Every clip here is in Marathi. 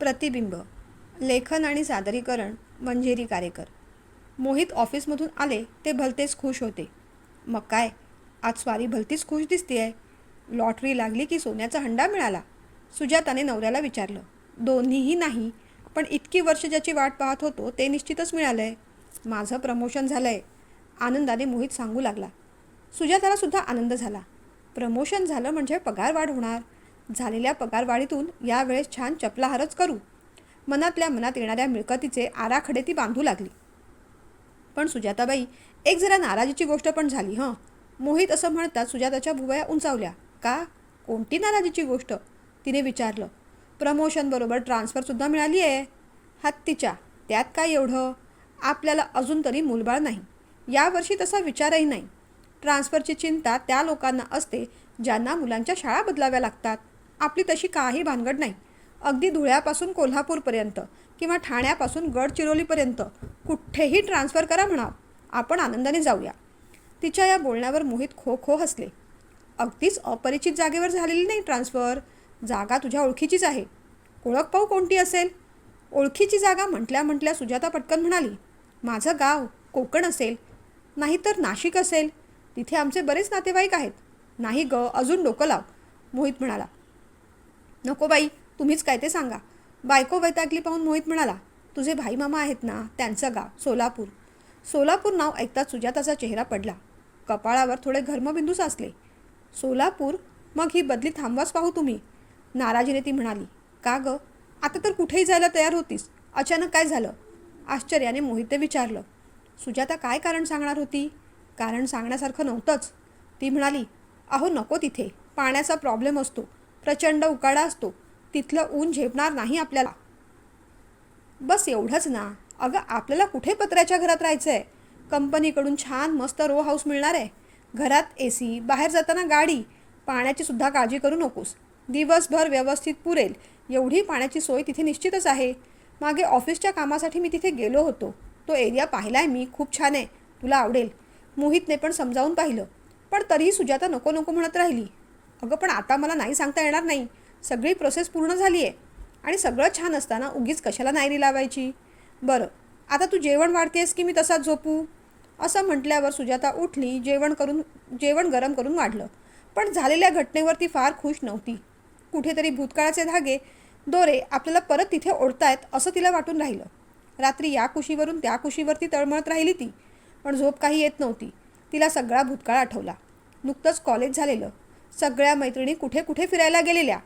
प्रतिबिंब लेखन आणि सादरीकरण मंजेरी कारेकर. मोहित ऑफिसमधून आले ते भलतेच खुश होते. मग काय? आज स्वारी भलतीच खुश दिसतीये. लॉटरी लागली की सोन्याचा हंडा मिळाला? सुजाताने नवऱ्याला विचारलं. दोन्हीही नाही पण इतकी वर्ष ज्याची वाट पाहत होतो ते निश्चितच मिळालं आहे माझं प्रमोशन झालं आहे आनंदाने मोहित सांगू लागला. सुजाताला सुद्धा आनंद झाला. प्रमोशन झालं म्हणजे पगार वाढ होणार. झालेल्या पगारवाढीतून यावेळेस छान चपलाहारच करू. मनातल्या मनात येणाऱ्या मिळकतीचे आराखडे ती बांधू लागली. पण सुजाताबाई एक जरा नाराजीची गोष्ट पण झाली हं? मोहित असं म्हणतात सुजाताच्या भुवया उंचावल्या. का? कोणती नाराजीची गोष्ट? तिने विचारलं. प्रमोशनबरोबर ट्रान्सफरसुद्धा मिळाली आहे हत्तीच्या त्यात काय एवढं? आपल्याला अजून तरी मूलबाळ नाही. यावर्षी तसा विचारही नाही. ट्रान्सफरची चिंता त्या लोकांना असते ज्यांना मुलांच्या शाळा बदलाव्या लागतात. आपली तशी काही भानगड नाही. अगदी धुळ्यापासून कोल्हापूरपर्यंत किंवा ठाण्यापासून गडचिरोलीपर्यंत कुठेही ट्रान्सफर करा म्हणा आपण आनंदाने जाऊया. तिच्या या बोलण्यावर मोहित खो खो हसले. अगदीच अपरिचित जागेवर झालेली नाही ट्रान्सफर. जागा तुझ्या ओळखीचीच आहे. ओळख पाहू कोणती असेल? ओळखीची जागा म्हटल्या म्हटल्या सुजाता पटकन म्हणाली माझं गाव कोकण असेल नाहीतर नाशिक असेल. तिथे आमचे बरेच नातेवाईक आहेत. नाही ग अजून डोकं लाव. मोहित म्हणाला नको बाई तुम्हीच काय ते सांगा. बायको वैतागली पाहून मोहित म्हणाला तुझे भाई मामा आहेत ना त्यांचं गाव सोलापूर. सोलापूर नाव ऐकताच सुजाताचा चेहरा पडला. कपाळावर थोडे घर्मबिंदू साचले. सोलापूर? मग ही बदली थांबवाच पाहू तुम्ही. नाराजीने ती म्हणाली का ग? आता तर कुठेही जायला तयार होतीस. अचानक काय झालं? आश्चर्याने मोहितने विचारलं सुजाता काय कारण सांगणार होती? कारण सांगण्यासारखं नव्हतंच. ती म्हणाली अहो नको तिथे. पाण्याचा प्रॉब्लेम असतो. प्रचंड उकाडा असतो. तिथलं ऊन झेपणार नाही आपल्याला. बस एवढंच ना. अगं आपल्याला कुठे पत्र्याच्या घरात राहायचं आहे कंपनीकडून छान मस्त रो हाऊस मिळणार आहे. घरात ए सी बाहेर जाताना गाडी. पाण्याची सुद्धा काळजी करू नकोस. दिवसभर व्यवस्थित पुरेल. एवढी पाण्याची सोय तिथे निश्चितच आहे. मागे ऑफिसच्या कामासाठी मी तिथे गेलो होतो. तो एरिया पाहिला आहे मी. खूप छान आहे. तुला आवडेल. मोहितने पण समजावून पाहिलं. पण तरीही सुजाता नको नको म्हणत राहिली. अगं पण आता मला नाही सांगता येणार नाही. सगळी प्रोसेस पूर्ण झाली आहे आणि सगळं छान असताना उगीच कशाला नायरी लावायची? बरं आता तू जेवण वाढतेस की मी तसाच झोपू? असं म्हटल्यावर सुजाता उठली जेवण करून जेवण गरम करून वाढलं. पण झालेल्या घटनेवर ती फार खुश नव्हती. कुठेतरी भूतकाळाचे धागे दोरे आपल्याला परत तिथे ओढतायत असं तिला वाटून राहिलं. रात्री या कुशीवरून त्या कुशीवरती तळमळत राहिली ती. पण झोप काही येत नव्हती. तिला सगळा भूतकाळ आठवला. नुकतंच कॉलेज झालेलं. सगळ्या मैत्रिणी कुठे कुठे फिरायला गेलेल्या?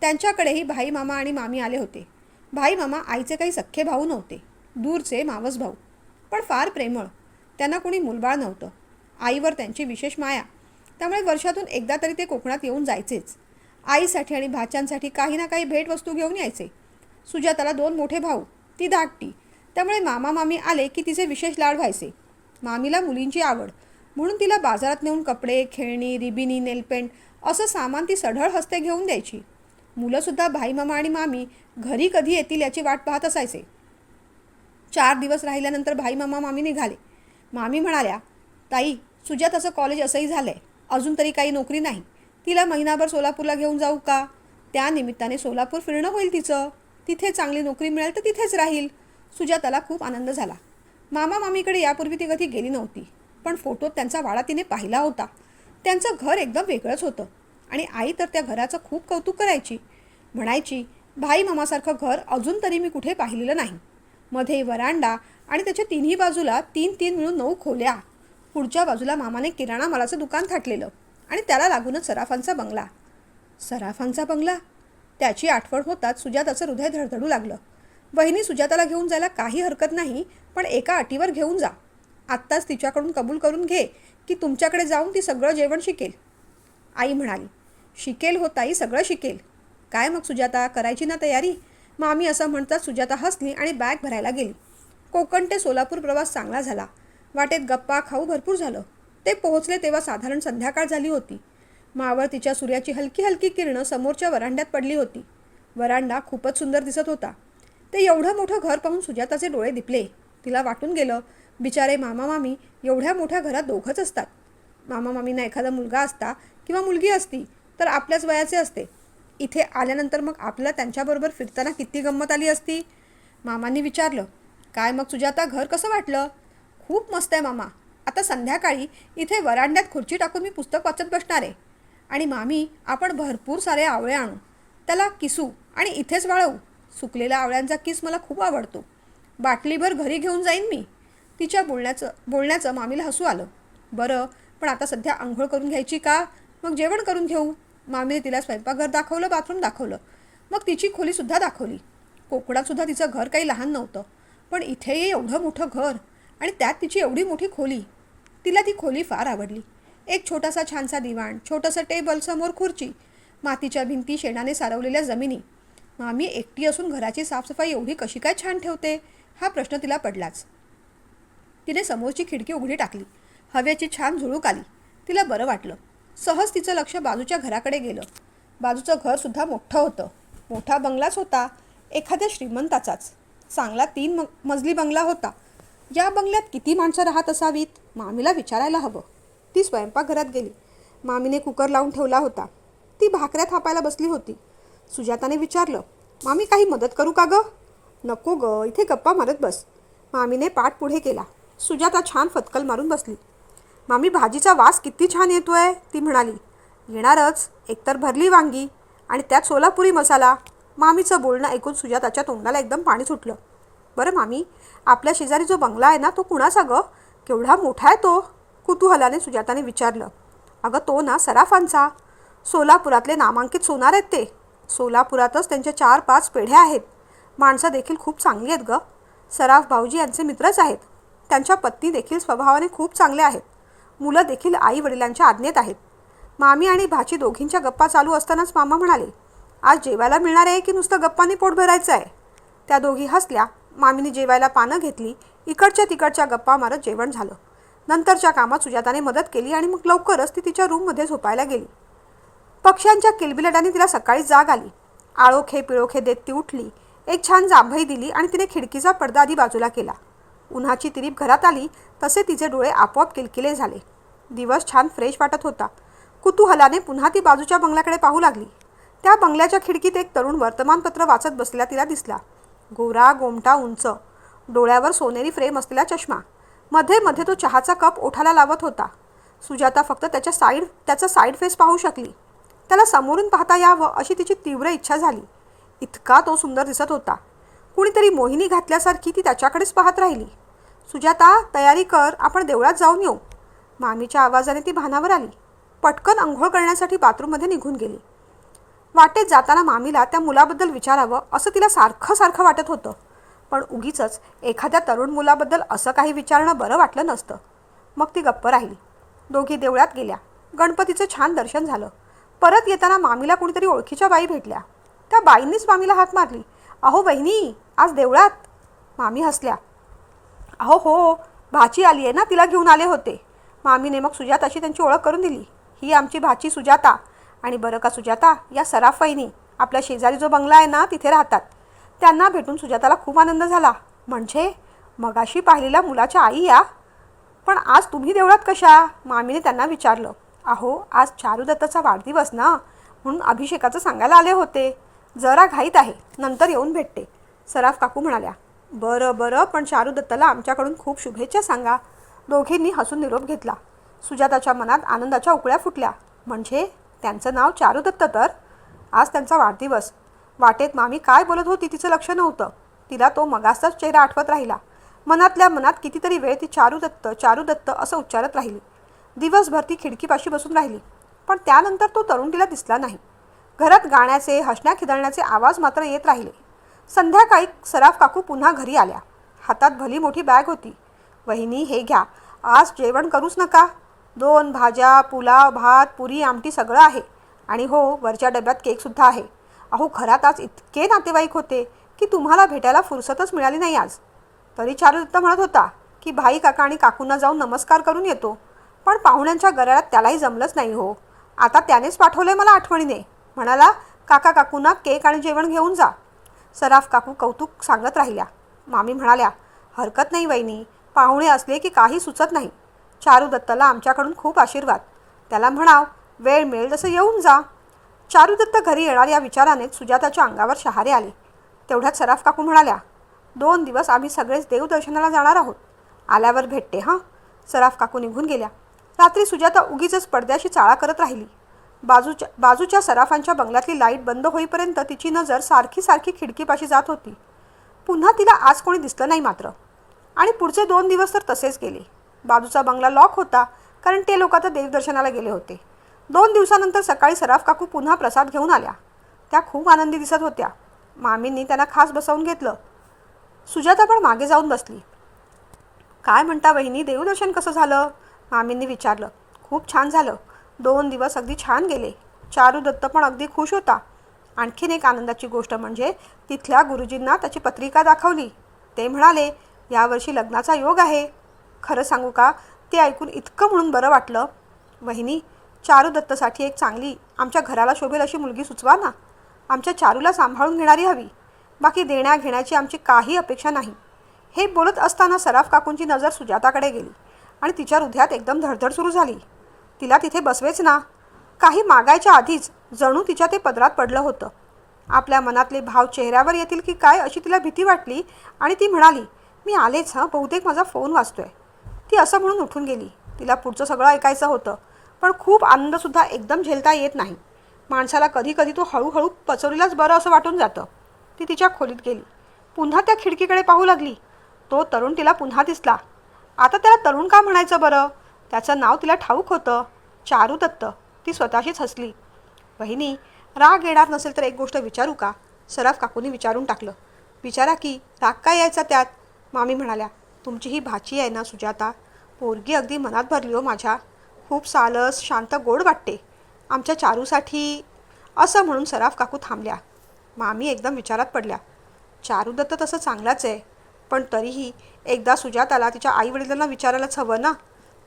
त्यांच्याकडेही भाई मामा आणि मामी आले होते. भाई मामा आईचे काही सख्खे भाऊ नव्हते. दूरचे मावस भाऊ. पण फार प्रेमळ. त्यांना कोणी मुलबाळ नव्हतं. आईवर त्यांची विशेष माया. त्यामुळे वर्षातून एकदा तरी ते कोकणात येऊन जायचेच. आईसाठी आणि भाच्यांसाठी काही ना काही भेटवस्तू घेऊन यायचे. सुजाताला दोन मोठे भाऊ ती धाकटी. त्यामुळे मामा मामी आले की तिचे विशेष लाड व्हायचे. मामीला मुलींची आवड. म्हणून तिला बाजारात नेऊन कपडे खेळणी रिबिनी नेलपेंट असं सामान ती सढळ हस्ते घेऊन द्यायची. मुलंसुद्धा भाई मामा आणि मामी घरी कधी येतील याची वाट पाहत असायचे. चार दिवस राहिल्यानंतर भाई मामा मामी निघाले. मामी म्हणाल्या ताई सुजाताचं कॉलेज असंही झालं आहे अजून तरी काही नोकरी नाही. तिला महिनाभर सोलापूरला घेऊन जाऊ का? त्या निमित्ताने सोलापूर फिरणं होईल तिचं. तिथे चांगली नोकरी मिळेल तर तिथेच राहील. सुजाताला खूप आनंद झाला. मामा मामीकडे यापूर्वी ती कधी गेली नव्हती. पण फोटोत त्यांचा वाडा तिने पाहिला होता. त्यांचं घर एकदम वेगळंच होतं. आणि आई तर त्या घराचं खूप कौतुक करायची. म्हणायची भाई मामासारखं घर अजून तरी मी कुठे पाहिलेलं नाही. मध्ये वरांडा आणि त्याच्या तिन्ही बाजूला तीन तीन मिळून नऊ खोल्या. पुढच्या बाजूला मामाने किराणा मालाचं दुकान थाटलेलं आणि त्याला लागूनच सराफांचा बंगला. सराफांचा बंगला? त्याची आठवण होताच सुजाताचं हृदय धडधडू लागलं. बहिणी सुजाताला घेऊन जायला काही हरकत नाही पण एका अटीवर घेऊन जा. आत्ताच तिच्याकडून कबूल करून घे की तुमच्याकडे जाऊन ती सगळं जेवण शिकेल. आई म्हणाली शिकेल हो ताई सगळं शिकेल. काय मग सुजाता करायची ना तयारी? मग आम्ही असं म्हणताच सुजाता हसली आणि बॅग भरायला गेली. कोकण ते सोलापूर प्रवास चांगला झाला. वाटेत गप्पा खाऊ भरपूर झालं. ते पोहोचले तेव्हा साधारण संध्याकाळ झाली होती. मावळतीच्या सूर्याची हलकी हलकी किरणं समोरच्या वरांड्यात पडली होती. वरांडा खूपच सुंदर दिसत होता. ते एवढं मोठं घर पाहून सुजाताचे डोळे दिपले. तिला वाटून गेलं बिचारे मामा मामी एवढ्या मोठ्या घरात दोघंच असतात. मामा मामींना एखादा मुलगा असता किंवा मुलगी असती तर आपल्याच वयाचे असते. इथे आल्यानंतर मग आपल्याला त्यांच्याबरोबर फिरताना किती गंमत आली असती? मामांनी विचारलं काय मग सुजाता घर कसं वाटलं? खूप मस्त आहे मामा. आता संध्याकाळी इथे वरांड्यात खुर्ची टाकून मी पुस्तक वाचत बसणार आहे. आणि मामी आपण भरपूर सारे आवळे आणू. त्याला किसू आणि इथेच वाळवू. सुकलेल्या आवळ्यांचा किस मला खूप आवडतो. बाटलीभर घरी घेऊन जाईन मी. तिच्या बोलण्याचं बोलण्याचं मामीला हसू आलं. बरं पण आता सध्या आंघोळ करून घ्यायची का? मग जेवण करून घेऊ. मामीने तिला स्वयंपाकघर दाखवलं बाथरूम दाखवलं. मग तिची खोलीसुद्धा दाखवली. कोकणातसुद्धा तिचं घर काही लहान नव्हतं. पण इथेही एवढं मोठं घर आणि त्यात तिची एवढी मोठी खोली. तिला ती खोली फार आवडली. एक छोटासा छानसा दिवाण छोटंसं टेबल समोर खुर्ची मातीच्या भिंती शेणाने सारवलेल्या जमिनी. मामी एकटी असून घराची साफसफाई एवढी कशी काय छान ठेवते? हा प्रश्न तिला पडलाच. तिने समोरची खिडकी उघडी टाकली. हवेची छान झुळूक आली. तिला बरं वाटलं. सहज तिचं लक्ष बाजूच्या घराकडे गेलं. बाजूचं घरसुद्धा मोठं होतं. मोठा बंगलाच होता. एखाद्या श्रीमंताचाच. चांगला तीन म मजली बंगला होता. या बंगल्यात किती माणसं राहत असावीत? मामीला विचारायला हवं. ती स्वयंपाकघरात गेली. मामीने कुकर लावून ठेवला होता. ती भाकऱ्या थापायला बसली होती. सुजाताने विचारलं मामी काही मदत करू का गं? नको ग इथे गप्पा मारत बस. मामीने पाठ पुढे केला. सुजाता छान फतकल मारून बसली. मामी भाजीचा वास किती छान येतोय ती म्हणाली. येणारच. एकतर भरली वांगी आणि त्यात सोलापुरी मसाला. मामीचं बोलणं ऐकून सुजाताच्या तोंडाला एकदम पाणी सुटलं. बरं मामी आपल्या शेजारी जो बंगला आहे ना तो कुणाचा गं? केवढा मोठा आहे तो कुतूहलाने सुजाताने विचारलं. अगं तो ना सराफांचा. सोलापुरातले नामांकित सोनार आहेत ते. सोलापुरातच त्यांच्या चार पाच पेढ्या आहेत. माणसं देखील खूप चांगली आहेत गं. सराफ भाऊजी यांचे मित्रच आहेत. त्यांच्या पत्नी देखील स्वभावाने खूप चांगल्या आहेत. मुलं देखील आई वडिलांच्या आज्ञेत आहेत. मामी आणि भाची दोघींच्या गप्पा चालू असतानाच मामा म्हणाले आज जेवायला मिळणार आहे की नुसतं गप्पांनी पोट भरायचं आहे त्या दोघी हसल्या. मामीने जेवायला पानं घेतली. इकडच्या तिकडच्या गप्पा मारत जेवण झालं. नंतरच्या कामात सुजाताने मदत केली आणि मग लवकरच ती तिच्या रूममध्ये झोपायला गेली. पक्ष्यांच्या किलबिलाटाने तिला सकाळी जाग आली. आळोखे पिळोखे देत ती उठली. एक छान जांभई दिली आणि तिने खिडकीचा पडदा आधी बाजूला केला. उन्हाची तिरीप घरात आली तसे तिचे डोळे आपोआप किलकिले झाले. दिवस छान फ्रेश वाटत होता. कुतूहलाने पुन्हा ती बाजूच्या बंगल्याकडे पाहू लागली. त्या बंगल्याच्या खिडकीत एक तरुण वर्तमानपत्र वाचत बसलेला तिला दिसला. गोरा गोमटा उंच. डोळ्यावर सोनेरी फ्रेम असलेला चष्मा. मध्ये मध्ये तो चहाचा कप ओठाला लावत होता. सुजाता फक्त त्याच्या साईड त्याचा साईड फेस पाहू शकली. त्याला समोरून पाहता यावं अशी तिची तीव्र इच्छा झाली. इतका तो सुंदर दिसत होता. कुणीतरी मोहिनी घातल्यासारखी ती त्याच्याकडेच पाहत राहिली. सुजाता तयारी कर आपण देवळात जाऊन येऊ. मामीच्या आवाजाने ती भानावर आली. पटकन अंघोळ करण्यासाठी बाथरूममध्ये निघून गेली. वाटेत जाताना मामीला त्या मुलाबद्दल विचारावं असं तिला सारखं सारखं वाटत होतं. पण उगीच एखाद्या तरुण मुलाबद्दल असं काही विचारणं बरं वाटलं नसतं. मग ती गप्प राहिली. दोघी देवळात गेल्या. गणपतीचं छान दर्शन झालं. परत येताना मामीला कुणीतरी ओळखीच्या बाई भेटल्या. त्या बाईंनीच मामीला हात मारली. अहो बहिणी आज देवळात? मामी हसल्या. अहो हो, हो भाची आली आहे ना तिला घेऊन आले होते. मामीने मग सुजाताशी त्यांची ओळख करून दिली. ही आमची भाची सुजाता. आणि बरं का सुजाता या सराफाईनी आपल्या शेजारी जो बंगला आहे ना तिथे राहतात. त्यांना भेटून सुजाताला खूप आनंद झाला. म्हणजे मगाशी पाहिलेल्या मुलाच्या आई या. पण आज तुम्ही देवळात कशा? मामीने त्यांना विचारलं. अहो आज चारुदत्ताचा वाढदिवस ना म्हणून अभिषेकाचं सांगायला आले होते. जरा घाईत आहे. नंतर येऊन भेटते. सराफ काकू म्हणाल्या. बरं बरं. पण शारुदत्ताला आमच्याकडून खूप शुभेच्छा सांगा. दोघींनी हसून निरोप घेतला. सुजाताच्या मनात आनंदाच्या उकळ्या फुटल्या. म्हणजे त्यांचं नाव चारुदत्त तर? आज त्यांचा वाढदिवस. वाटेत मामी काय बोलत होती तिचं लक्ष नव्हतं. तिला तो मगासचाच चेहरा आठवत राहिला. मनातल्या मनात कितीतरी वेळ ती चारुदत्त चारुदत्त असं उच्चारत राहिली. दिवसभर ती खिडकीपाशी बसून राहिली. पण त्यानंतर तो तरुण तिला दिसला नाही. घरात गाण्याचे हसण्या खिदळण्याचे आवाज मात्र येत राहिले. संध्याकाळी सराफ काकू पुन्हा घरी आल्या. हातात भली मोठी बॅग होती. वहिनी हे घ्या. आज जेवण करूच नका. दोन भाज्या पुलाव भात पुरी आमटी सगळं आहे. आणि हो वरच्या डब्यात केकसुद्धा आहे. अहो घरात आज इतके नातेवाईक होते की तुम्हाला भेटायला फुरसतच मिळाली नाही आज. तरी चारुदत्त म्हणत होता की भाई काका आणि काकूंना जाऊन नमस्कार करून येतो. पण पाहुण्यांच्या गराळ्यात त्यालाही जमलंच नाही हो. आता त्यानेच पाठवलंय मला आठवणीने. म्हणाला काका काकूंना केक आणि जेवण घेऊन जा. सराफ काकू कौतुक सांगत राहिल्या. मामी म्हणाल्या हरकत नाही वहिनी पाहुणे असले की काही सुचत नाही. चारू दत्ताला आमच्याकडून खूप आशीर्वाद. त्याला म्हणाव वेळ मिळेल तसं येऊन जा. चारुदत्त घरी येणार या विचारानेच सुजाताच्या अंगावर शहारे आले. तेवढ्यात सराफ काकू म्हणाल्या दोन दिवस आम्ही सगळेच देवदर्शनाला जाणार आहोत. आल्यावर भेटते हां. सराफ काकू निघून गेल्या. रात्री सुजाता उगीच पडद्याशी चाळा करत राहिली. बाजूच्या बाजूच्या सराफांच्या बंगल्यातली लाइट बंद होईपर्यंत तिची नजर सारखी सारखी खिडकीपाशी जात होती. पुन्हा तिला आज कोणी दिसलं नाही मात्र. आणि पुढचे दोन दिवस तर तसेच गेले. बाजूचा बंगला लॉक होता कारण ते लोक आता देवदर्शनाला गेले होते. दोन दिवसानंतर सकाळी सराफ काकू पुन्हा प्रसाद घेऊन आल्या. त्या खूप आनंदी दिसत होत्या. मामींनी त्यांना खास बसवून घेतलं. सुजाता पण मागे जाऊन बसली. काय म्हणता बहिणी देवदर्शन कसं झालं? मामींनी विचारलं. खूप छान झालं. दोन दिवस अगदी छान गेले. चारू दत्त पण अगदी खुश होता. आणखीन एक आनंदाची गोष्ट म्हणजे तिथल्या गुरुजींना त्याची पत्रिका दाखवली. ते म्हणाले यावर्षी लग्नाचा योग आहे. खरं सांगू का ते ऐकून इतकं म्हणून बरं वाटलं. वहिनी चारू दत्तसाठी एक चांगली आमच्या घराला शोभेल अशी मुलगी सुचवा ना. आमच्या चारूला सांभाळून घेणारी हवी. बाकी देण्या घेण्याची आमची काही अपेक्षा नाही. हे बोलत असताना सराफ काकूंची नजर सुजाताकडे गेली आणि तिच्या हृदयात एकदम धडधड सुरू झाली. तिला तिथे बसवेच ना. काही मागायच्या आधीच जणू तिच्या ते पदरात पडलं होतं. आपल्या मनातले भाव चेहऱ्यावर येतील की काय अशी तिला भीती वाटली आणि ती म्हणाली मी आलेच हं. बहुतेक माझा फोन वाचतोय. ती असं म्हणून उठून गेली. तिला पुढचं सगळं ऐकायचं होतं पण खूप आनंदसुद्धा एकदम झेलता येत नाही. माणसाला कधी कधी तो हळूहळू पचवलेलाच बरं असं वाटून जातं. ती तिच्या खोलीत गेली. पुन्हा त्या खिडकीकडे पाहू लागली. तो तरुण तिला पुन्हा दिसला. आता त्याला तरुण का म्हणायचं बरं? त्याचं नाव तिला ठाऊक होतं. चारू दत्त. ती स्वतःशीच हसली. बहिणी राग येणार नसेल तर एक गोष्ट विचारू का? सराफ काकूनी विचारून टाकलं. विचारा की राग काय यायचा त्यात? मामी म्हणाल्या तुमची ही भाची आहे ना सुजाता? पोरगी अगदी मनात भरली हो माझ्या. खूप सालस शांत गोड वाटते. आमच्या चारूसाठी असं म्हणून सराफ काकू थांबल्या. मामी एकदम विचारात पडल्या. चारू दत्त तसं चांगलाच आहे. पण तरीही एकदा सुजाताला तिच्या आईवडिलांना विचारायलाच हवं ना?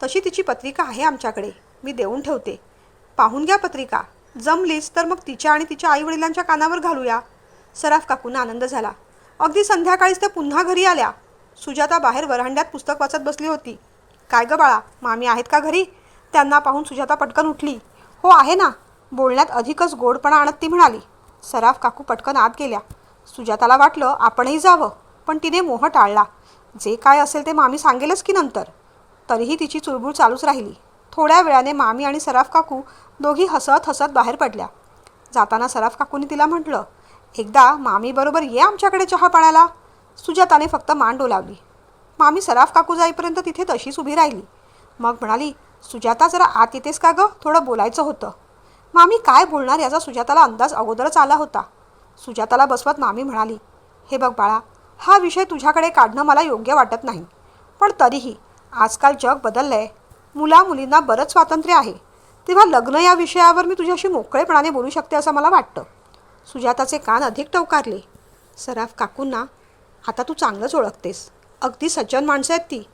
तशी तिची पत्रिका आहे आमच्याकडे. मी देऊन ठेवते. पाहून घ्या पत्रिका. जमलीच तर मग तिच्या आणि तिच्या आईवडिलांच्या कानावर घालूया. सराफ काकूंना आनंद झाला. अगदी संध्याकाळीच त्या पुन्हा घरी आल्या. सुजाता बाहेर वरांड्यात पुस्तक वाचत बसली होती. काय गं बाळा मामी आहेत का घरी? त्यांना पाहून सुजाता पटकन उठली. हो आहे ना. बोलण्यात अधिकच गोडपणा आणत ती म्हणाली. सराफ काकू पटकन आत गेल्या. सुजाताला वाटलं आपणही जावं पण तिने मोह टाळला. जे काय असेल ते मामी सांगेलच की नंतर. तरीही तिची चुळबुळ चालूच राहिली. थोड्या वेळाने मामी आणि सराफ काकू दोघी हसत हसत बाहेर पडल्या. जाताना सराफ काकूने तिला म्हटलं एकदा मामीबरोबर ये आमच्याकडे चहा पाण्याला. सुजाताने फक्त मान डोलावली. मामी सराफ काकू जाईपर्यंत तिथे तशीच उभी राहिली. मग म्हणाली सुजाता जरा आत येतेस का गं? थोडं बोलायचं होतं. मामी काय बोलणार याचा सुजाताला अंदाज अगोदरच आला होता. सुजाताला बसवत मामी म्हणाली हे बघ बाळा हा विषय तुझ्याकडे काढणं मला योग्य वाटत नाही. पण तरीही आजकाल जग बदललं आहे मुला मुलींना बरंच स्वातंत्र्य आहे. तेव्हा लग्न या विषयावर मी तुझ्याशी मोकळेपणाने बोलू शकते असं मला वाटतं. सुजाताचे कान अधिक टवकारले. सराफ काकूंना आता तू चांगलंच ओळखतेस. अगदी सज्जन माणसं आहेत ती.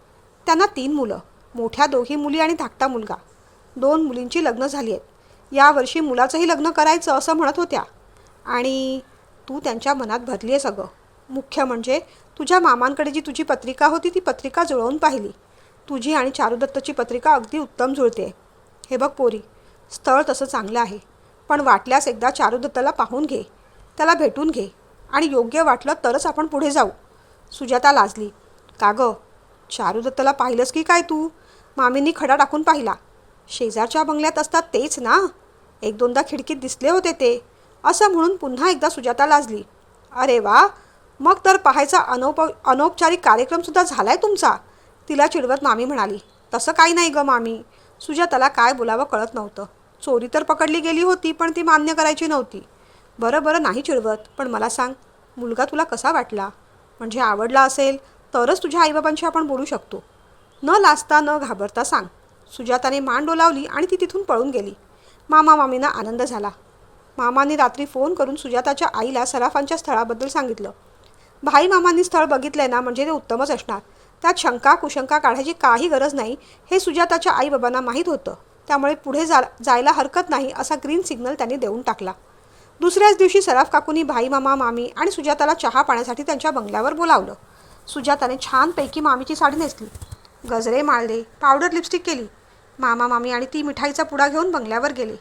त्यांना तीन मुलं मोठ्या दोघी मुली आणि धाकटा मुलगा. दोन मुलींची लग्न झाली आहेत. यावर्षी मुलाचंही लग्न करायचं असं म्हणत होत्या. आणि तू त्यांच्या मनात भरली आहे सगळं. मुख्य म्हणजे तुझ्या मामांकडे जी तुझी पत्रिका होती ती पत्रिका जुळवून पाहिली. तुझी आणि चारुदत्तची पत्रिका अगदी उत्तम जुळते. हे बघ पोरी स्थळ तसं चांगलं आहे. पण वाटल्यास एकदा चारुदत्ताला पाहून घे. त्याला भेटून घे. आणि योग्य वाटलं तरच आपण पुढे जाऊ. सुजाता लाजली. का गं? चारुदत्ताला पाहिलंस की काय तू? मामींनी खडा टाकून पाहिला. शेजारच्या बंगल्यात असतात तेच ना? एक दोनदा खिडकीत दिसले होते ते. असं म्हणून पुन्हा एकदा सुजाता लाजली. अरे वा! मग तर पाहायचा अनौप अनौपचारिक कार्यक्रमसुद्धा झाला आहे तुमचा. तिला चिडवत मामी म्हणाली तसं काही नाही गं मामी. सुजाताला काय बोलावं कळत नव्हतं. चोरी तर पकडली गेली होती पण ती मान्य करायची नव्हती. बरं बरं नाही चिडवत पण मला सांग मुलगा तुला कसा वाटला? म्हणजे आवडला असेल तरच तुझ्या आईबाबांशी आपण बोलू शकतो. न लाजता न घाबरता सांग. सुजाताने मान डोलावली आणि ती तिथून पळून गेली. मामा मामींना आनंद झाला. मामांनी रात्री फोन करून सुजाताच्या आईला सराफांच्या स्थळाबद्दल सांगितलं. भाई मामांनी स्थळ बघितलंय ना म्हणजे ते उत्तमच असणार. त्यात शंका कुशंका काढायची काही गरज नाही. हे सुजाताच्या आईबाबांना माहीत होतं. त्यामुळे पुढे जा जायला हरकत नाही असा ग्रीन सिग्नल त्यांनी देऊन टाकला. दुसऱ्याच दिवशी सराफ काकूनी भाई मामा मामी आणि सुजाताला चहा पाण्यासाठी त्यांच्या बंगल्यावर बोलावलं. सुजाताने छानपैकी मामीची साडी नेसली. गजरे माळले पावडर लिपस्टिक केली. मामा मामी आणि ती मिठाईचा पुडा घेऊन बंगल्यावर गेले.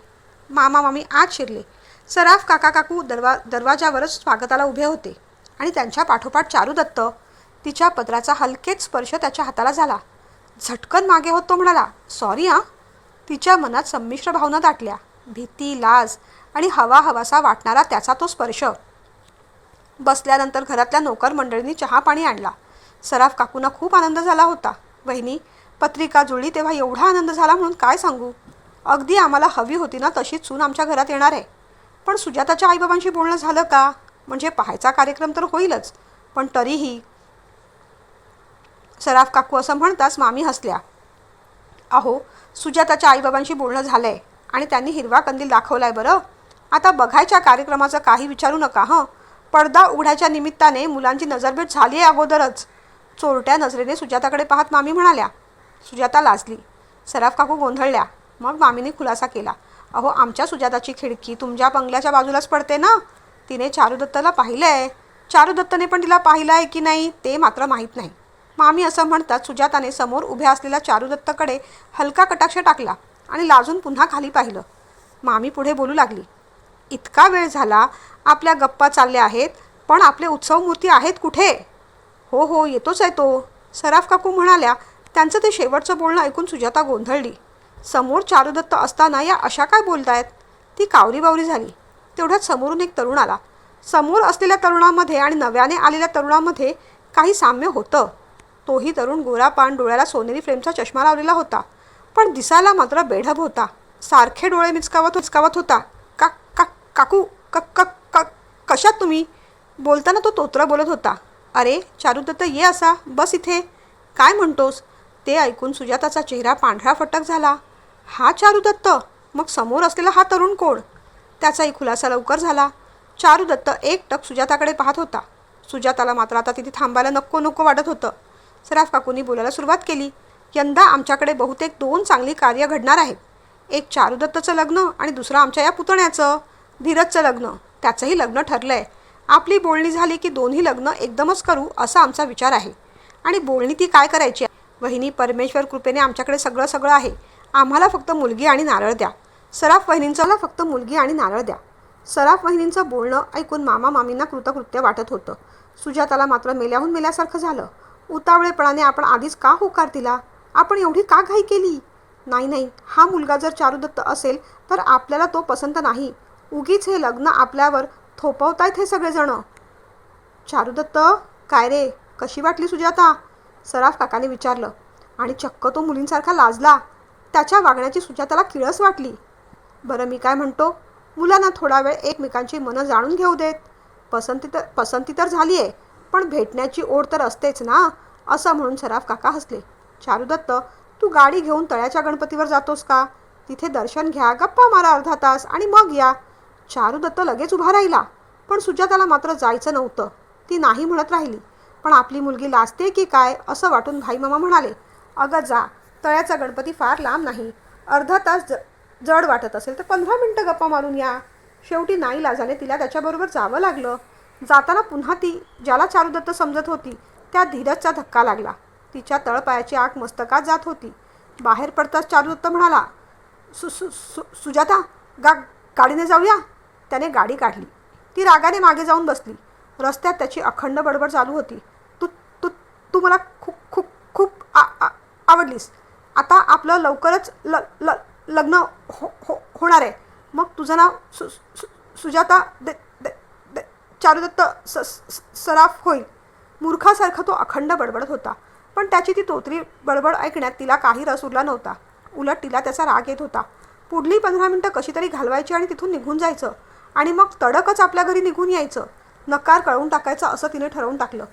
मामा मामी आत शिरले. सराफ काका काकू दरवा दरवाजावरच स्वागताला उभे होते आणि त्यांच्या पाठोपाठ चारू दत्त तिच्या पदराचा हलकेच स्पर्श त्याच्या हाताला झाला. झटकन मागे होत तो म्हणाला सॉरी हां. तिच्या मनात संमिश्र भावना दाटल्या. भीती लाज आणि हवा हवासा वाटणारा त्याचा तो स्पर्श. बसल्यानंतर घरातल्या नोकर मंडळींनी चहा पाणी आणला. सराफ काकूंना खूप आनंद झाला होता. वहिनी पत्रिका जुळली तेव्हा एवढा आनंद झाला म्हणून काय सांगू? अगदी आम्हाला हवी होती ना तशीच सून आमच्या घरात येणार आहे. पण सुजाताच्या आईबाबांशी बोलणं झालं का? म्हणजे पाहायचा कार्यक्रम तर होईलच. पण तरीही सराफ काकू असं म्हणताच मामी हसल्या. अहो सुजाताच्या आईबाबांशी बोलणं झालं आहे आणि त्यांनी हिरवा कंदील दाखवला आहे बरं. आता बघायच्या कार्यक्रमाचं काही विचारू नका हं? पडदा उघडायच्या निमित्ताने मुलांची नजरभेट झाली आहे अगोदरच. चोरट्या नजरेने सुजाताकडे पाहत मामी म्हणाल्या. सुजाता लाजली. सराफ काकू गोंधळल्या. मग मामीने खुलासा केला. अहो आमच्या सुजाताची खिडकी तुमच्या बंगल्याच्या बाजूलाच पडते ना? तिने चारुदत्तला पाहिलं आहे चारुदत्तने पण तिला पाहिलं आहे की नाही ते मात्र माहीत नाही. मामी असं म्हणतात सुजाताने समोर उभ्या असलेल्या चारुदत्तकडे हलका कटाक्ष टाकला आणि लाजून पुन्हा खाली पाहिलं. मामी पुढे बोलू लागली इतका वेळ झाला आपल्या गप्पा चालल्या आहेत पण आपले उत्सव मूर्ती आहेत कुठे? हो हो येतोच आहे तो सराफ काकू म्हणाल्या. त्यांचं ते शेवटचं बोलणं ऐकून सुजाता गोंधळली. समोर चारुदत्त असताना या अशा काय बोलतायत? ती कावरीबावरी झाली. तेवढ्यात समोरून एक तरुण आला. समोर असलेल्या तरुणामध्ये आणि नव्याने आलेल्या तरुणामध्ये काही साम्य होतं. तोही तरुण गोरा पान डोळ्याला सोनेरी फ्रेमचा चष्मा लावलेला होता. पण दिसायला मात्र बेढब होता. सारखे डोळे मिचकावत मिचकावत होता. का का काकू क क क कशात तुम्ही? बोलताना तो तोत्र बोलत होता. अरे चारुदत्त ये असा. बस इथे. काय म्हणतोस? ते ऐकून सुजाताचा चेहरा पांढरा फटक झाला. हा चारुदत्त? मग समोर असलेला हा तरुण कोण? त्याचाही खुलासा लवकर झाला. चारुदत्त एकटक सुजाताकडे पाहत होता. सुजाताला मात्र आता तिथे थांबायला नको नको वाटत होतं. सराफ काकूंनी बोलायला सुरुवात केली. यंदा आमच्याकडे बहुतेक दोन चांगली कार्य घडणार आहेत एक चारुदत्तचं लग्न आणि दुसरं आमच्या या पुतण्याचं. धीरजचं लग्न. त्याचंही लग्न ठरलं आहे आपली बोलणी झाली की दोन्ही लग्न एकदमच करू असा आमचा विचार आहे. आणि बोलणी ती काय करायची? आहे वहिनी परमेश्वर कृपेने आमच्याकडे सगळं सगळं आहे. आम्हाला फक्त मुलगी आणि नारळ द्या. सराफ वहिनींचाला फक्त मुलगी आणि नारळ द्या. सराफ वहिनींचं बोलणं ऐकून मामा मामींना कृतकृत्य वाटत होतं. सुजाताला मात्र मेल्याहून मेल्यासारखं झालं. उतावळेपणाने आपण आधीच का होकार दिला? आपण एवढी का घाई केली? नाही नाही. हा मुलगा जर चारुदत्त असेल तर आपल्याला तो पसंत नाही. उगीच हे लग्न आपल्यावर थोपवतायत हे सगळेजण. चारुदत्त काय रे? कशी वाटली सुजाता? सराफ काकाने विचारलं. आणि चक्क तो मुलींसारखा लाजला. त्याच्या वागण्याची सुजाताला किळस वाटली. बरं मी काय म्हणतो? मुलांना थोडा वेळ एकमेकांची मनं जाणून घेऊ देत. पसंती तर पसंती तर झाली आहे पण भेटण्याची ओढ तर असतेच ना? असं म्हणून सराफ काका हसले. चारुदत्त तू गाडी घेऊन तळ्याच्या गणपतीवर जातोस का? तिथे दर्शन घ्या गप्पा मारा अर्धा तास आणि मग या. चारुदत्त लगेच उभा राहिला पण सुजाताला मात्र जायचं नव्हतं. ती नाही म्हणत राहिली. पण आपली मुलगी लाजते की काय असं वाटून भाई मामा म्हणाले अगं जा तळ्याचा गणपती फार लांब नाही. अर्धा तास ज जड वाटत असेल तर पंधरा मिनटं गप्पा मारून या. शेवटी नाही लाजाने तिला त्याच्याबरोबर जावं लागलं. जाताना पुन्हा ती ज्याला चारुदत्त समजत होती त्या धीरजचा धक्का लागला. तिच्या तळपायाची आग मस्तकात जात होती. बाहेर पडताच चारुदत्त म्हणाला सु सु सु सुजाता गा गाडीने जाऊया? त्याने गाडी काढली. ती रागाने मागे जाऊन बसली. रस्त्यात त्याची अखंड बडबड चालू होती. तू तू तू मला खूप खूप खूप आ आवडलीस. आता आपलं लवकरच ल ल लग्न हो हो होणार आहे. मग तुझं नाव सु सु सुजाता दे चारुदत्त स स- सराफ होईल. मूर्खासारखा तो अखंड बडबडत होता. पण त्याची ती तोतरी बडबड ऐकण्यात तिला काही रस उरला नव्हता. उलट तिला त्याचा राग येत होता. पुढली पंधरा मिनटं कशी तरी घालवायची आणि तिथून निघून जायचं. आणि मग तडकच आपल्या घरी निघून यायचं. नकार कळवून टाकायचं असं तिने ठरवून टाकलं.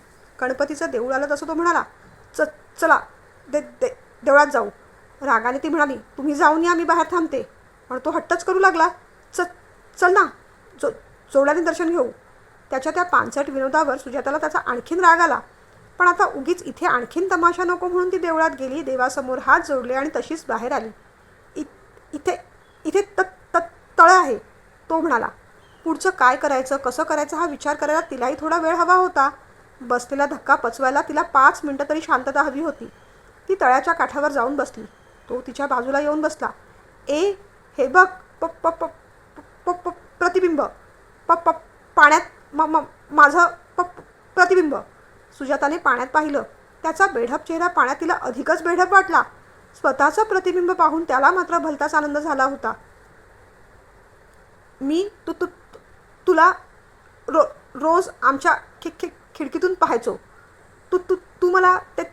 गणपतीचं देऊळ आलं तसं तो म्हणाला च चला दे दे देवळात जाऊ. रागाने ती म्हणाली तुम्ही जाऊन या मी बाहेर थांबते. पण तो हट्टच करू लागला च चल ना जो जोडाने दर्शन घेऊ. त्याच्या त्या पानसट विनोदावर सुजाताला त्याचा आणखीन राग आला. पण आता उगीच इथे आणखीन तमाशा नको म्हणून ती देवळात गेली देवासमोर हात जोडले आणि तशीच बाहेर आली. इ इथे इथे त त तळ आहे तो म्हणाला. पुढचं काय करायचं कसं करायचं हा विचार करायला तिलाही थोडा वेळ हवा होता. बसलेला धक्का पचवायला तिला पाच मिनटं तरी शांतता हवी होती. ती तळ्याच्या काठावर जाऊन बसली. तो तिच्या बाजूला येऊन बसला. ए हे बघ प प प प प प्रतिबिंब. प प पाण्यात म म माझं प प्रतिबिंब. सुजाताने पाण्यात पाहिलं. त्याचा बेढप चेहरा पाण्यात तिला अधिकच बेढप वाटला. स्वतःचं प्रतिबिंब पाहून त्याला मात्र भलताच आनंद झाला होता. मी तू तू तु तुला रो रोज आमच्या खि खि खिडकीतून पाहायचो. तू तू तू मला ते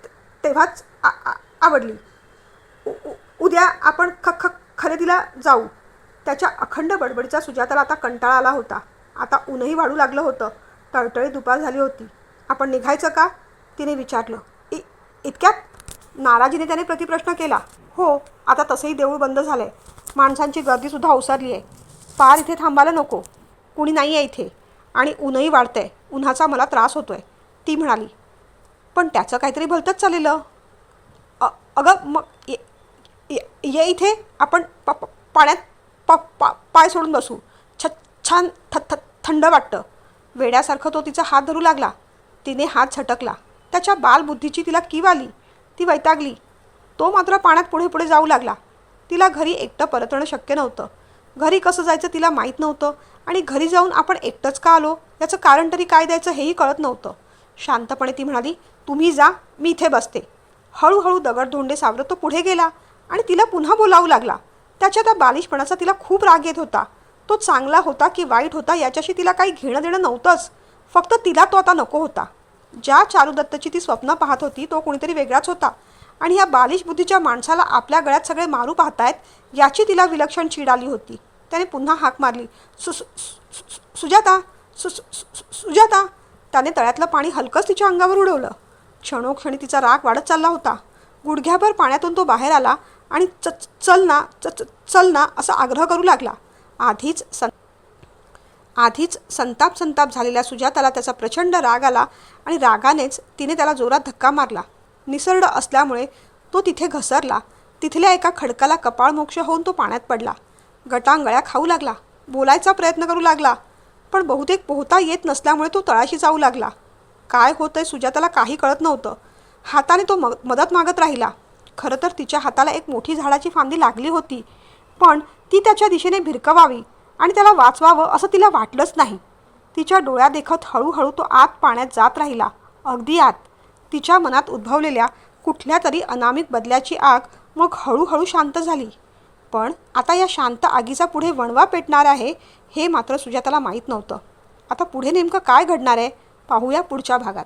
तेव्हाच आ- आवडली. उ- उ- उद्या आपण ख ख खरेदीला जाऊ. त्याच्या अखंड बडबडीचा सुजाताला आता कंटाळा आला होता. आता ऊनही वाढू लागलं होतं. तळतळी दुपार झाली होती. आपण निघायचं का? तिने विचारलं. इ इतक्यात? नाराजीने त्याने प्रतिप्रश्न केला. हो आता तसंही देऊळ बंद झालं आहे माणसांची गर्दीसुद्धा ओसारली आहे. पार इथे थांबायला नको. कुणी नाही आहे इथे. आणि ऊनही वाढतंय. उन्हाचा मला त्रास होतो आहे ती म्हणाली पण त्याचं काहीतरी भलतंच चालेलं अ अगं मग ये ये- ये इथे. आपण प प- पाण्यात प पा पाय सोडून बसू. छ छान थ थ थंड वाटतं. वेड्यासारखं तो तिचा हात धरू लागला. तिने हात झटकला. त्याच्या बालबुद्धीची तिला कीव आली. ती वैतागली. तो मात्र पाण्यात पुढे पुढे जाऊ लागला. तिला घरी एकटं परतणं शक्य नव्हतं. घरी कसं जायचं तिला माहीत नव्हतं. आणि घरी जाऊन आपण एकटंच का आलो? याचं कारण तरी काय द्यायचं हेही कळत नव्हतं. शांतपणे ती म्हणाली तुम्ही जा मी इथे बसते. हळूहळू दगडधोंडे सावरत तो पुढे गेला आणि तिला पुन्हा बोलावू लागला. त्याच्या त्या बालिशपणाचा तिला खूप राग येत होता. तो चांगला होता की वाईट होता याच्याशी तिला काही घेणं देणं नव्हतंच. फक्त तिला तो आता नको होता. ज्या चारुदत्तची ती स्वप्न पाहत होती तो कोणीतरी वेगळाच होता. आणि ह्या बालिश बुद्धीच्या माणसाला आपल्या गळ्यात सगळे मारू पाहतायत याची तिला विलक्षण चीड आली होती. त्याने पुन्हा हाक मारली. सु सुजाता सु सुजाता! त्याने तळ्यातलं पाणी हलकंच तिच्या अंगावर उडवलं. क्षणोक्षणी तिचा राग वाढत चालला होता. गुडघ्याभर पाण्यातून तो बाहेर आला आणि च चल ना च च- चल ना असा आग्रह करू लागला. आधीच सं आधीच संताप संताप झालेल्या सुजाताला त्याचा प्रचंड राग आला आणि रागानेच तिने त्याला जोरात धक्का मारला. निसर्ड असल्यामुळे तो तिथे घसरला. तिथल्या एका खडकाला कपाळमोक्ष होऊन तो पाण्यात पडला. गटांगळ्या खाऊ लागला. बोलायचा प्रयत्न करू लागला. पण बहुतेक पोहता येत नसल्यामुळे तो तळाशी जाऊ लागला. काय होतंय सुजाताला काही कळत नव्हतं. हाताने तो म मदत मागत राहिला. खरं तर तिच्या हाताला एक मोठी झाडाची फांदी लागली होती. पण ती त्याच्या दिशेने भिरकवावी आणि त्याला वाचवावं असं तिला वाटलंच नाही. तिच्या डोळ्या देखत हळूहळू तो आत पाण्यात जात राहिला. अगदी आत. तिच्या मनात उद्भवलेल्या कुठल्या तरी अनामिक बदल्याची आग मग हळूहळू शांत झाली. पण आता या शांत आगीचा पुढे वणवा पेटणार आहे हे मात्र सुजाताला माहीत नव्हतं. आता पुढे नेमकं काय घडणार आहे? पाहूया पुढच्या भागात.